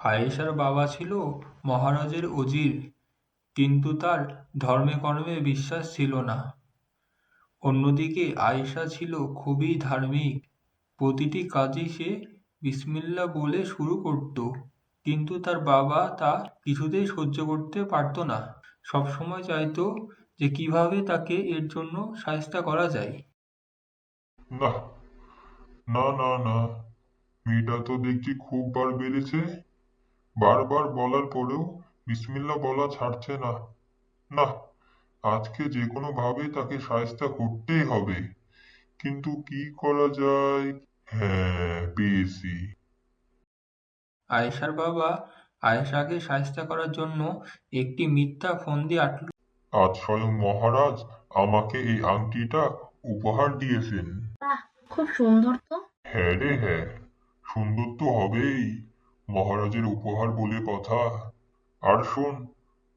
আয়েশার বাবা ছিল মহারাজের অজির কিন্তু তার ধর্মে কর্মে বিশ্বাস ছিল না। অন্যদিকে আয়েশা ছিল খুবই ধার্মিক। প্রতিটি কাজই সে বিসমিল্লাহ বলে শুরু করত, কিন্তু তার বাবা তা কিছুতেই সহ্য করতে পারত না। সবসময় চাইতো যে কীভাবে তাকে এর জন্য শায়েস্তা করা যায়। না না না না। মেয়েটা তো দেখছি খুব বার বেড়েছে। বারবার বলার পরেও বিসমিল্লাহ বলা ছাড়ছে না। না আজকে যে কোনো ভাবে তাকে শায়েস্তা করতেই হবে। কিন্তু কি করা যায়? হ্যাঁ পেয়েছি। আয়েশার বাবা আয়েশাকে শায়েস্তা করার জন্য একটি মিথ্যা ফন্দি আটল আজ স্বয়ং মহারাজ আমাকে এই আংটিটা উপহার দিয়েছেন। বাহ খুব সুন্দর তো। হ্যাঁ রে হ্যাঁ সুন্দর তো হবেই। মহারাজের উপহার বলে কথা। আর শোন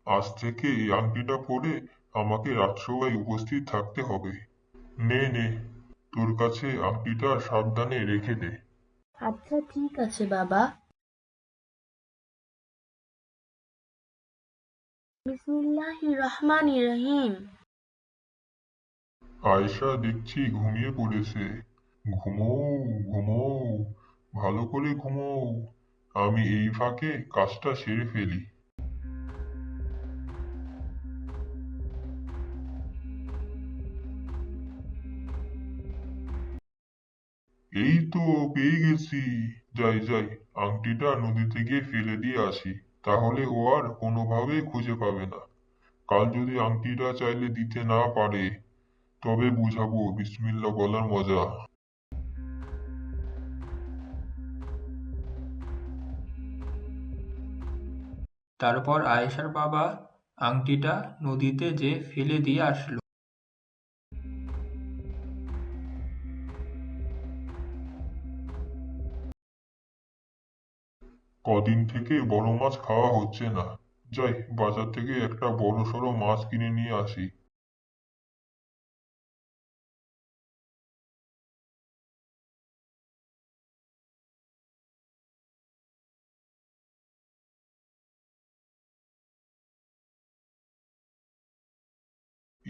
আজ থেকে এই আংটিটা পরে আমাকে রাজসভায় উপস্থিত থাকতে হবে। নে নে তোর কাছে আংটিটা সাবধানে রেখে দে। আচ্ছা ঠিক আছে বাবা। রহিম। আয়েশা দেখছি ঘুমিয়ে পড়েছে। ঘুমো ঘুমো ভালো করে ঘুমোও আমি এই ফাঁকে কাজটা সেরে ফেলি। এই তো পেয়ে গেছি। যাই যাই, আংটিটা নদীতে গিয়ে ফেলে দিয়ে আসি। তাহলে ও আর কোনোভাবেই খুঁজে পাবে না। কাল যদি আংটিটা চাইলে দিতে না পারে, তবে বুঝাবো বিসমিল্লাহ বলার মজা। তারপর আয়েশার বাবা আংটিটা নদীতে যে ফেলে দিয়ে আসলো। কদিন থেকে বড় মাছ খাওয়া হচ্ছে না। যাই, বাজার থেকে একটা বড় সড়ো মাছ কিনে নিয়ে আসি।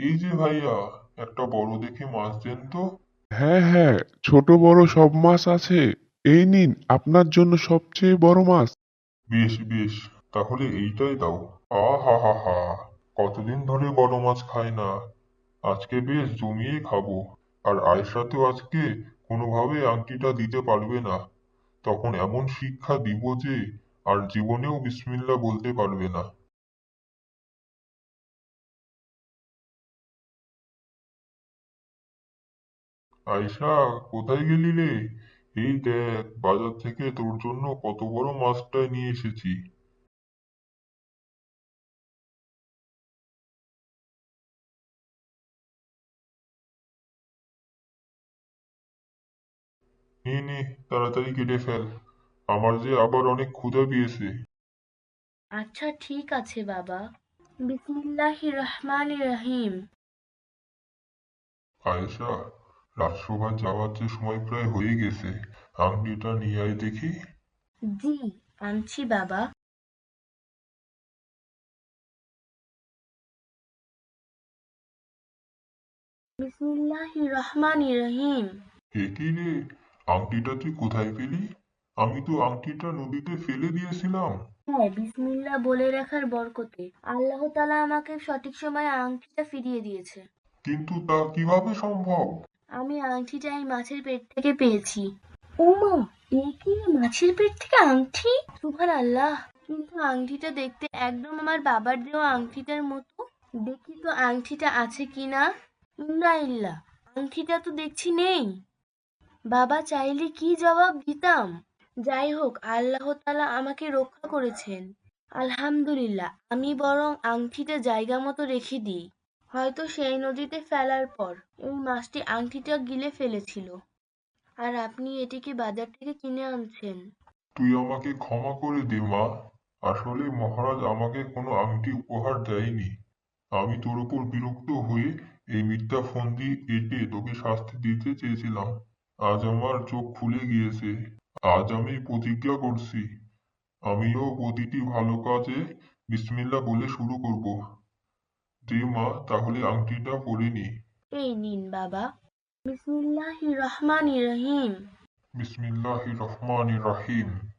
এই যে ভাইয়া একটা বড় দেখে মাছ দেন তো। হ্যাঁ হ্যাঁ ছোট বড় সব মাছ আছে। এই নিন আপনার জন্য সবচেয়ে বড় মাছ। বেশ বেশ তাহলে এইটাই দাও। আ হা হা হা কতদিন ধরে বড় মাছ খাই না। আজকে বেশ জমিয়ে খাব। আর আয়েশা তো আজকে কোনোভাবে আংটিটা দিতে পারবে না। তখন এমন শিক্ষা দিব যে আর জীবনেও বিসমিল্লাহ বলতে পারবে না। আয়েশা কোথায় গেলি রে? এই দেখ বাজার থেকে তোর জন্য কত বড় মাছটা নিয়ে এসেছি। নে নে তাড়াতাড়ি কেটে ফেল। আমার যে আবার অনেক ক্ষুধা পেয়েছে। আচ্ছা ঠিক আছে বাবা। বিসমিল্লাহির রহমানির রহিম। আয়েশা রাজসভায় যাওয়ার যে সময় প্রায় হয়ে গেছে আংটিটা নিয়ে আয় দেখি। জি আনছি বাবা। বিসমিল্লাহির রহমানির রহিম এ কি রে আংটিটা তুই কোথায় পেলি? আমি তো আংটিটা নদীতে ফেলে দিয়েছিলাম। হ্যাঁ বিসমিল্লাহ বলে রাখার বরকতে। আল্লাহ তাআলা আমাকে সঠিক সময়ে আংটিটা ফিরিয়ে দিয়েছে। কিন্তু তা কীভাবে সম্ভব? আমি আংটিটা এই মাছের পেট থেকে পেয়েছি। ওমা এ কি মাছের পেট থেকে আংটি? সুবহান আল্লাহ কিন্তু আংটিটা দেখতে একদম আমার বাবার দেওয়া আংটিটার মতো। দেখি তো আংটিটা আছে কি না ইল্লা আংটিটা তো দেখছি নেই। বাবা চাইলে কি জবাব দিতাম? যাই হোক আল্লাহ তালা আমাকে রক্ষা করেছেন। আলহামদুলিল্লাহ আমি বরং আংটিটা জায়গা মতো রেখে দিই। হয়তো সেই নদীতে ফেলার পর এই মাছটি আংটিটা গিলে ফেলেছিল। আর আপনি এটিকে বাজার থেকে কিনে আনছেন। তুই আমাকে ক্ষমা করে দে, মা। আসলে মহারাজ আমাকে কোনো আংটি উপহার দেয়নি। আমি তোর উপর বিরক্ত হয়ে এই মিথ্যা ফন্দি এঁটে তোকে শাস্তি দিতে চেয়েছিলাম। আজ আমার চোখ খুলে গিয়েছে। আজ আমি প্রতিজ্ঞা করছি। আমিও প্রতিটি ভালো কাজে বিসমিল্লাহ বলে শুরু করব। দে মা তাহলে আংটিটা পরে নি। এই নিন বাবা। বিসমিল্লাহির রহমানির রহিম। বিসমিল্লাহির রহমানির রহিম।